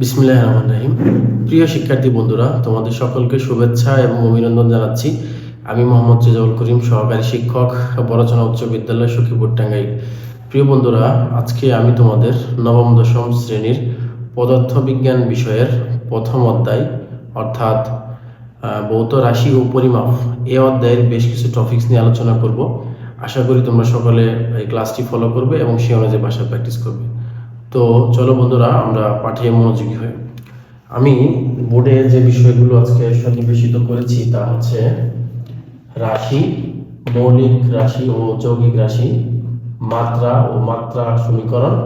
বিসমিল্লাহ রহমান রাহিম প্রিয় শিক্ষার্থী বন্ধুরা, তোমাদের সকলকে শুভেচ্ছা এবং অভিনন্দন জানাচ্ছি। আমি মোহাম্মদ রেজাউল করিম, সহকারী শিক্ষক বড়চনা উচ্চ বিদ্যালয় সখীপুর টাঙ্গাইল প্রিয় বন্ধুরা, আজকে আমি তোমাদের নবম, দশম শ্রেণির পদার্থবিজ্ঞান বিষয়ের প্রথম অধ্যায়, অর্থাৎ ভৌত রাশি ও পরিমাপ, এ অধ্যায়ের বেশ কিছু টপিকস নিয়ে আলোচনা করব। আশা করি তোমরা সকলে এই ক্লাসটি ফলো করবে এবং সেই অনুযায়ী ভাষা প্র্যাকটিস করবে। তো চলো বন্ধুরা, আমরা পাঠিয়ে মনোযোগী হই। আমি বোর্ডে যে বিষয়গুলো আজকে সন্নিবেশিত করেছি তা হচ্ছে রাশি, মৌলিক রাশি ও যৌগিক রাশি, মাত্রা ও মাত্রা সমীকরণ,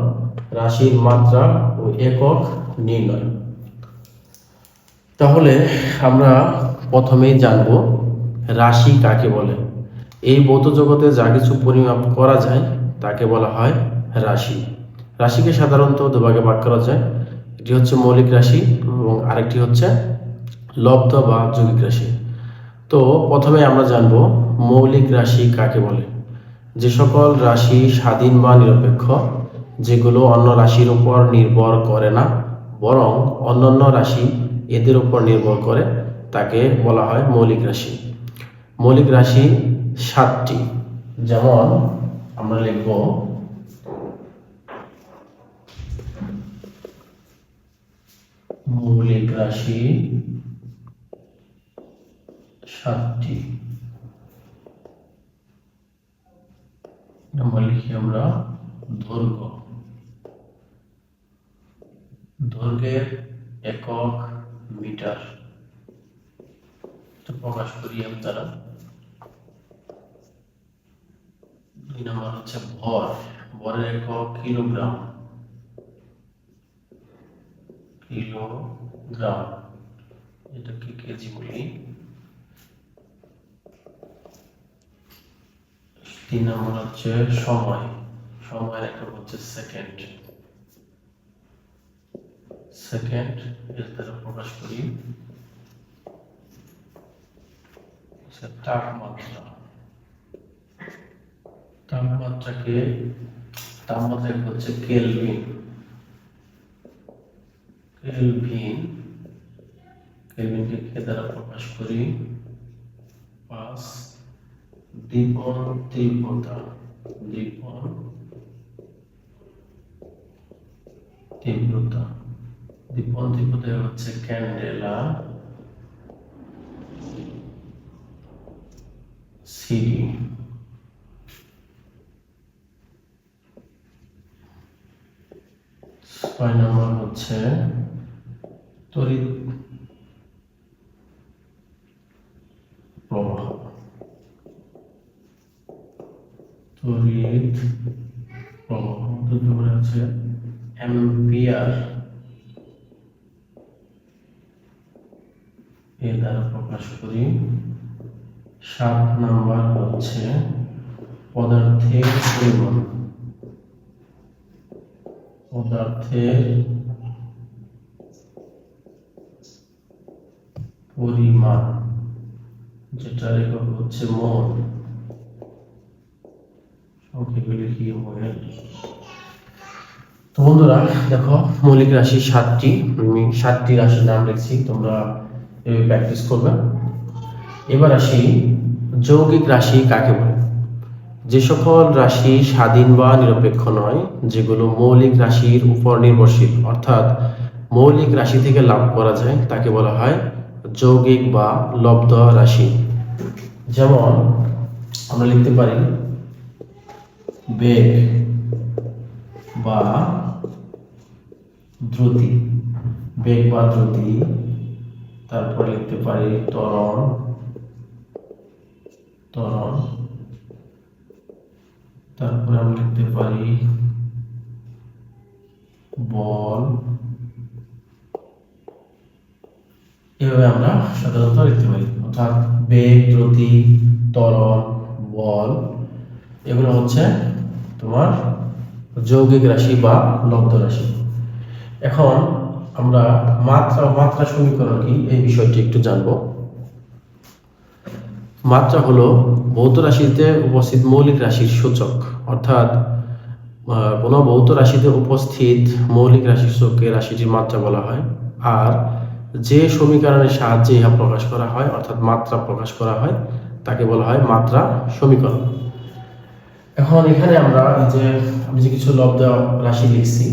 রাশির মাত্রা ও একক নির্ণয়। তাহলে আমরা প্রথমেই জানব রাশি কাকে বলে। এই ভৌত জগতে যা কিছু পরিমাপ করা যায় তাকে বলা হয় রাশি। রাশিকে সাধারণত দুভাগে ভাগ করা যায়। এটি হচ্ছে মৌলিক রাশি এবং আরেকটি হচ্ছে লব্ধ বা যৌগিক রাশি। তো প্রথমে আমরা জানব মৌলিক রাশি কাকে বলে? যে সকল রাশি স্বাধীন বা নিরপেক্ষ, যেগুলো অন্য রাশির উপর নির্ভর করে না, বরং অন্যান্য রাশি এদের উপর নির্ভর করে, তাকে বলা হয় মৌলিক রাশি। মৌলিক রাশি সাতটি, যেমন আমরা লিখব মৌলিক রাশি সাতটি। নাম্বার লিখি আমরা দৈর্ঘ্য দৈর্ঘ্যের একক মিটার। প্রকাশ করি আমি তারা দুই নম্বর হচ্ছে ভর। ভরের একক কিলোগ্রাম। কিলোগ্রাম এটাকে কেজি বলি। তিন নম্বর হচ্ছে সময়। সময়ের একক হচ্ছে সেকেন্ড সেকেন্ড এর দ্বারা প্রকাশ করি। হচ্ছে তাপমাত্রা। তাপমাত্রাকে তাপমাত্রা হচ্ছে কেলভিন কেলভিন কেলভিনকে কে দ্বারা প্রকাশ করি। পাঁচ দীপন তীব্রতা দীপন তীব্রতা। দীপন তীব্রতা হচ্ছে ক্যান্ডেলা, সিডি। ছয় নম্বর হচ্ছে তড়িৎ প্রবাহ। তড়িৎ প্রবাহ করে আছে অ্যাম্পিয়ার এ দ্বারা প্রকাশ করি। সাত নাম্বার হচ্ছে পদার্থের পরিমাণ। পদার্থের পরিমাণ যেটার একক হচ্ছে মোল সংক্ষেপে লিখি তো বন্ধুরা, দেখো, মৌলিক রাশি সাতটি। আমি সাতটি রাশির নাম লিখছি, তোমরা এভাবে প্র্যাকটিস করবে। এবার আসি, যৌগিক রাশি কাকে বলে? যে সকল রাশি স্বাধীন বা নিরপেক্ষ নয়, যেগুলো মৌলিক রাশির উপর নির্ভরশীল, অর্থাৎ মৌলিক রাশি থেকে লাভ করা যায়, তাকে বলা হয় যৌগিক বা লব্ধ রাশি। যেমন, আমরা লিখতে পারি, বেগ বা দ্রুতি। বেগ বা দ্রুতি, তারপর লিখতে পারি ত্বরণ। ত্বরণ। তারপরে আমরা লিখতে পারি বল। এভাবে আমরা সাধারণত লিখতে পারি অর্থাৎ বেগ দ্রুতি ত্বরণ, বল, এগুলো হচ্ছে তোমার যৌগিক রাশি বা লব্ধ রাশি। এখন আমরা মাত্রা মাত্রা সমীকরণ কি? এই বিষয়টি একটু জানব। মাত্রা হলো ভৌত রাশিতে উপস্থিত মৌলিক রাশির সূচক। অর্থাৎ কোনো ভৌত রাশিতে উপস্থিত মৌলিক রাশির চোখকে রাশিটির মাত্রা বলা হয়। আর যে সমীকরণের সাহায্যে ইহা প্রকাশ করা হয়, অর্থাৎ মাত্রা প্রকাশ করা হয়, তাকে বলা হয় মাত্রা সমীকরণ। এখন এখানে আমরা যে, আমি যে কিছু লব্ধ রাশি লিখছি,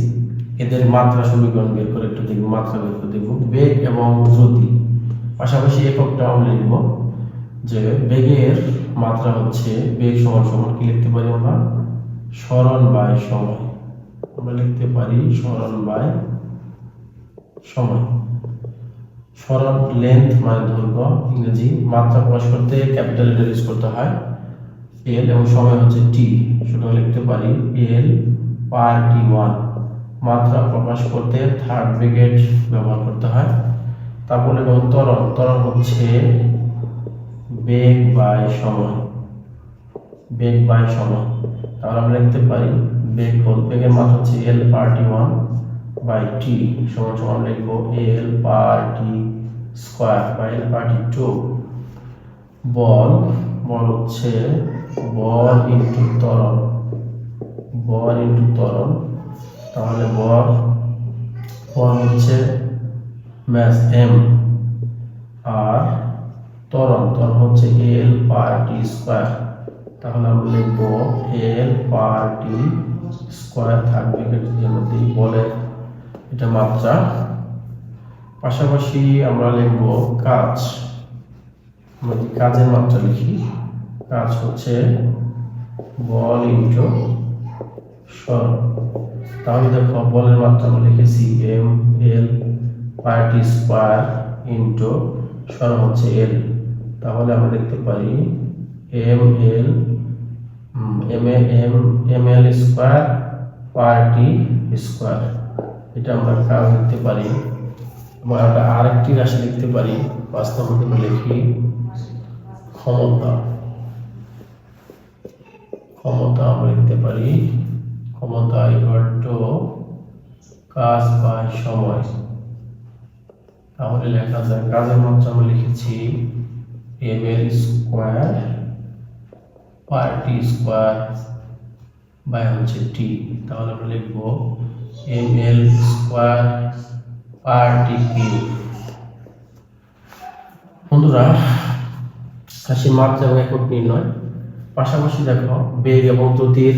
এদের মাত্রা সমীকরণ বের করে একটু দেখব, মাত্রা বের করে দেখব। বেগ এবং দ্রুতি পাশাপাশি এককটা আমরা লিখব যে বেগের মাত্রা হচ্ছে বেগ সমান সমান কি লিখতে পারি আমরা? স্মরণ বাই সময়। আমরা লিখতে পারি স্মরণ বাই সময়। স্মরণ লেন্থ মানে দৈর্ঘ্য, ইংরেজি, মাত্রা প্রকাশ করতে ক্যাপিটাল লেটার ইউজ করতে হয় এল এবং সময় হচ্ছে টি সুতরাং লিখতে পারি এল পার টি ওয়ান মাত্রা প্রকাশ করতে থার্ড ব্রিগেড ব্যবহার করতে হয়। তারপরে এবং ত্বরণ ত্বরণ হচ্ছে বেগ বাই সময়, বেগ বাই সময়। তাহলে আমরা লিখতে পারি বেগ বেগের মাত্রা হচ্ছে এল per T one by T সমান সমান লিখব L per T square by L per T two বল বল হচ্ছে বল ইন্টু ত্বরণ। বল ইন্টু ত্বরণ। তাহলে বল বল হচ্ছে ম্যাস এম আর ত্বরণ ত্বরণ হচ্ছে এল পার টি স্কোয়ার তাহলে আমরা লিখব এল পার টি স্কোয়ার থাকবে যদি আমরা দিই বলে। এটা মাত্রা। পাশাপাশি আমরা লিখব কাজ। আমরা যদি কাজের মাত্রা লিখি, কাজ হচ্ছে বল ইন্টু স্বর। তাহলে দেখো বলের মাত্রা আমরা লিখেছি M L per T square into স্বর হচ্ছে এল। তাহলে আমরা লিখতে পারি M L M M M L square per T square. এটা আমরা কাজ লিখতে পারি। এবং আমরা আরেকটি রাশি লিখতে পারি। পাঁচ নম্বর লিখি ক্ষমতা। ক্ষমতা আমরা লিখতে পারি। ক্ষমতা ইকুয়াল টু কাজ বা সময়। তাহলে লেখা যায় কাজের মাত্রা আমরা লিখেছি M L square per T square by হচ্ছে টি তাহলে আমরা লিখব এম এল স্কোয়ার পার বন্ধুরা রাশির মাত্রা এবং একক নির্ণয়, পাশাপাশি দেখো বেগ এবং দ্রুতির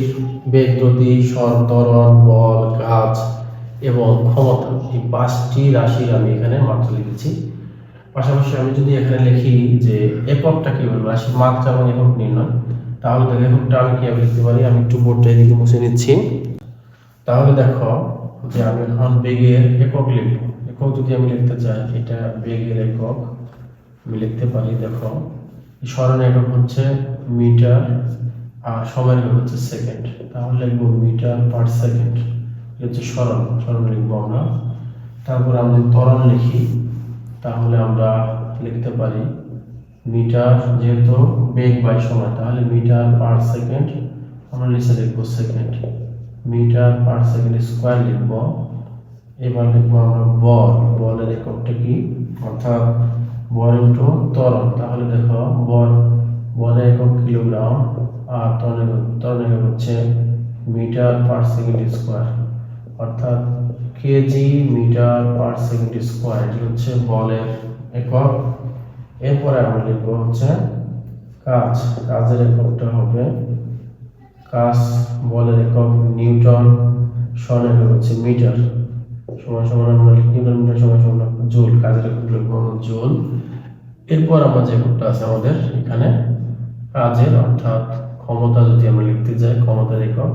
বেগ দ্রুতি স্বর ত্বরণ, বল, কাজ এবং ক্ষমতা এই পাঁচটি রাশির আমি এখানে মাত্রা লিখেছি। পাশাপাশি আমি যদি এখানে লিখি যে এককটা কি বলব, রাশির মাত্রা এবং একক নির্ণয়, তাহলে দেখো এককটা আমি কীভাবে লিখতে পারি? আমি একটু বোর্ডটা এদিকে মুছে নিচ্ছি। তাহলে দেখো যে আমি এখন বেগের একক লিখব, একক যদি আমি লিখতে চাই, এটা বেগের একক, আমি লিখতে পারি, দেখো স্মরণ একক হচ্ছে মিটার আর সময়ের একক হচ্ছে সেকেন্ড। তাহলে লিখব মিটার পার সেকেন্ড। হচ্ছে স্মরণ স্মরণ লিখব আমরা। তারপর আমরা ত্বরণ লিখি, তাহলে আমরা লিখতে পারি মিটার যেহেতু বেগ বাই সময় তাহলে মিটার পার সেকেন্ড আমরা নিচে লিখব second. Metre per second square লিখব। এবার লিখব আমরা বল। বলের এককটা কি? অর্থাৎ বল ইন্টু ত্বরণ। তাহলে দেখো বল বলের একক কিলোগ্রাম আর ত্বরণ একক ত্বরণ একক হচ্ছে মিটার পার সেকেন্ড স্কোয়ার। অর্থাৎ KG metre per second square, এটি হচ্ছে বলের একক। এরপরে আমরা লিখব হচ্ছে কাজ। কাজের এককটা হবে কাজ বলের একক নিউটন একক হচ্ছে মিটার। সমান সমান আমরা নিউটন, মিটার, সমান সমান জুল, কাজের একক জুল। এরপর আমরা যে এককটা আছে আমাদের এখানে, কাজের অর্থাৎ ক্ষমতা যদি আমরা লিখতে যাই ক্ষমতার একক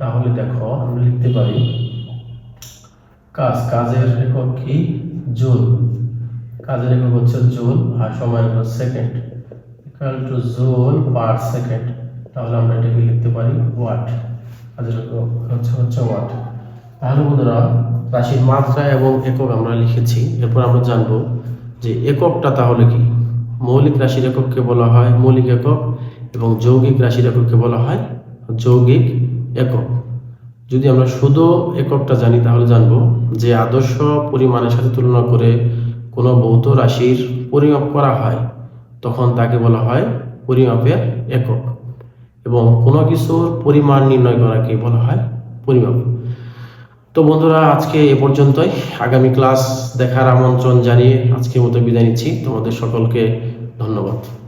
তাহলে দেখো আমরা লিখতে পারি কাজ, কাজের একক কি? জুল। কাজের একক হচ্ছে জুল আর সময় একক second. Equal to joule per second তাহলে আমরা এটাকে লিখতে পারি ওয়াট একক হচ্ছে হচ্ছে ওয়াট। তাহলে বন্ধুরা, রাশির মাত্রা এবং একক আমরা লিখেছি, এরপর আমরা জানব যে এককটা তাহলে কি? মৌলিক রাশির একককে বলা হয় মৌলিক একক এবং যৌগিক রাশির একককে বলা হয় যৌগিক একক। যদি আমরা শুধু এককটা জানি, তাহলে জানব যে আদর্শ পরিমাণের সাথে তুলনা করে কোনো ভৌত রাশির পরিমাপ করা হয়, তখন তাকে বলা হয় পরিমাপের একক। এবং কোনো কিছুর পরিমাণ নির্ণয় করাকে বলা হয় পরিমাপ। তো বন্ধুরা, আজকে এ পর্যন্তই। আগামী ক্লাস দেখার আমন্ত্রণ জানিয়ে আজকের মতো বিদায় নিচ্ছি। তোমাদের সকলকে ধন্যবাদ।